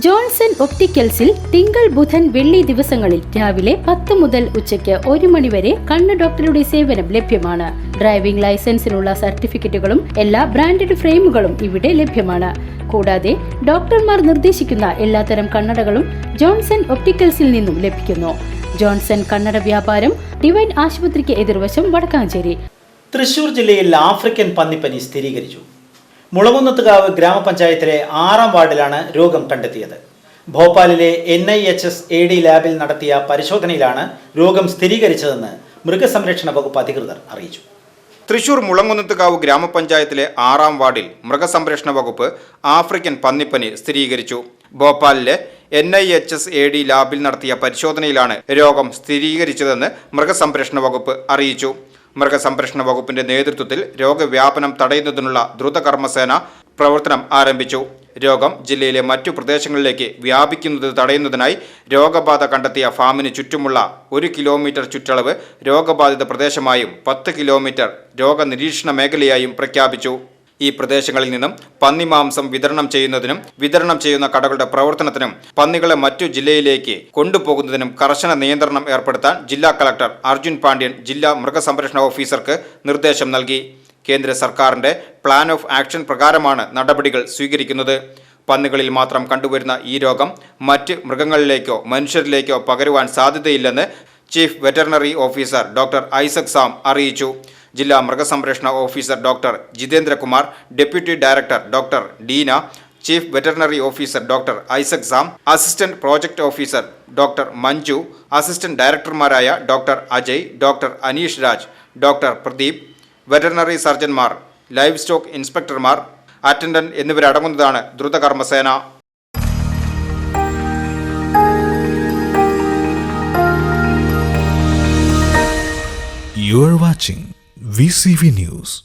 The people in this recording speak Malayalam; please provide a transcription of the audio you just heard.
ജോൺസൺ ഒപ്റ്റിക്കൽസിൽ തിങ്കൾ ബുധൻ വെള്ളി ദിവസങ്ങളിൽ രാവിലെ പത്ത് മുതൽ ഉച്ചയ്ക്ക് ഒരു മണിവരെ കണ്ണ് ഡോക്ടറുടെ സേവനം ലഭ്യമാണ്. ഡ്രൈവിംഗ് ലൈസൻസിനുള്ള സർട്ടിഫിക്കറ്റുകളും എല്ലാ ബ്രാൻഡഡ് ഫ്രെയിമുകളും ഇവിടെ ലഭ്യമാണ്. കൂടാതെ ഡോക്ടർമാർ നിർദ്ദേശിക്കുന്ന എല്ലാത്തരം കണ്ണടകളും ജോൺസൺ ഒപ്റ്റിക്കൽസിൽ നിന്നും ലഭിക്കുന്നു. ജോൺസൺ കണ്ണട വ്യാപാരം ഡിവൈൻ ആശുപത്രിക്ക് എതിർവശം വടക്കാഞ്ചേരി. തൃശൂർ ജില്ലയിൽ ആഫ്രിക്കൻ പന്നിപ്പനി സ്ഥിരീകരിച്ചു. മുളകുന്നത്തുകാവ് ഗ്രാമപഞ്ചായത്തിലെ ആറാം വാർഡിലാണ് രോഗം കണ്ടെത്തിയത്. ഭോപ്പാലിലെ N I H S A D ലാബിൽ നടത്തിയ പരിശോധനയിലാണ് രോഗം സ്ഥിരീകരിച്ചതെന്ന് മൃഗസംരക്ഷണ വകുപ്പ് അധികൃതർ അറിയിച്ചു. തൃശൂർ മുളങ്കുന്നത്തുകാവ് ഗ്രാമപഞ്ചായത്തിലെ ആറാം വാർഡിൽ മൃഗസംരക്ഷണ വകുപ്പ് ആഫ്രിക്കൻ പന്നിപ്പനി സ്ഥിരീകരിച്ചു. ഭോപ്പാലിലെ N I H S A D ലാബിൽ നടത്തിയ പരിശോധനയിലാണ് രോഗം സ്ഥിരീകരിച്ചതെന്ന് മൃഗസംരക്ഷണ വകുപ്പ് അറിയിച്ചു. മൃഗസംരക്ഷണ വകുപ്പിന്റെ നേതൃത്വത്തിൽ രോഗവ്യാപനം തടയുന്നതിനുള്ള ദ്രുതകർമ്മസേന പ്രവർത്തനം ആരംഭിച്ചു. രോഗം ജില്ലയിലെ മറ്റു പ്രദേശങ്ങളിലേക്ക് വ്യാപിക്കുന്നത് തടയുന്നതിനായി രോഗബാധ കണ്ടെത്തിയ ഫാമിന് ചുറ്റുമുള്ള ഒരു കിലോമീറ്റർ ചുറ്റളവ് രോഗബാധിത പ്രദേശമായും പത്ത് കിലോമീറ്റർ രോഗനിരീക്ഷണ മേഖലയായും പ്രഖ്യാപിച്ചു. ഈ പ്രദേശങ്ങളിൽ നിന്നും പന്നി മാംസം വിതരണം ചെയ്യുന്നതിനും വിതരണം ചെയ്യുന്ന കടകളുടെ പ്രവർത്തനത്തിനും പന്നികളെ മറ്റു ജില്ലയിലേക്ക് കൊണ്ടുപോകുന്നതിനും കർശന നിയന്ത്രണം ഏർപ്പെടുത്താൻ ജില്ലാ കളക്ടർ അർജുൻ പാണ്ഡ്യൻ ജില്ലാ മൃഗസംരക്ഷണ ഓഫീസർക്ക് നിർദ്ദേശം നൽകി. കേന്ദ്ര സർക്കാരിന്റെ പ്ലാൻ ഓഫ് ആക്ഷൻ പ്രകാരമാണ് നടപടികൾ സ്വീകരിക്കുന്നത്. പന്നികളിൽ മാത്രം കണ്ടുവരുന്ന ഈ രോഗം മറ്റ് മൃഗങ്ങളിലേക്കോ മനുഷ്യരിലേക്കോ പകരുവാൻ സാധ്യതയില്ലെന്ന് chief veterinary officer doctor Isaac Sam അറിയിച്ചു. ജില്ലാ മൃഗസംരക്ഷണ officer doctor Jithendrakumar deputy director doctor Deena chief veterinary officer doctor Isaac Sam assistant project officer doctor Manju assistant ഡയറക്ടർമാരായ doctor Ajay doctor Aneesh Raj doctor Pradeep veterinary സർജൻമാർ live stock ഇൻസ്പെക്ടർമാർ അറ്റൻഡന്റ് എന്നിവരടങ്ങുന്നതാണ് ദ്രുതകർമ്മസേന. You are watching VCV News.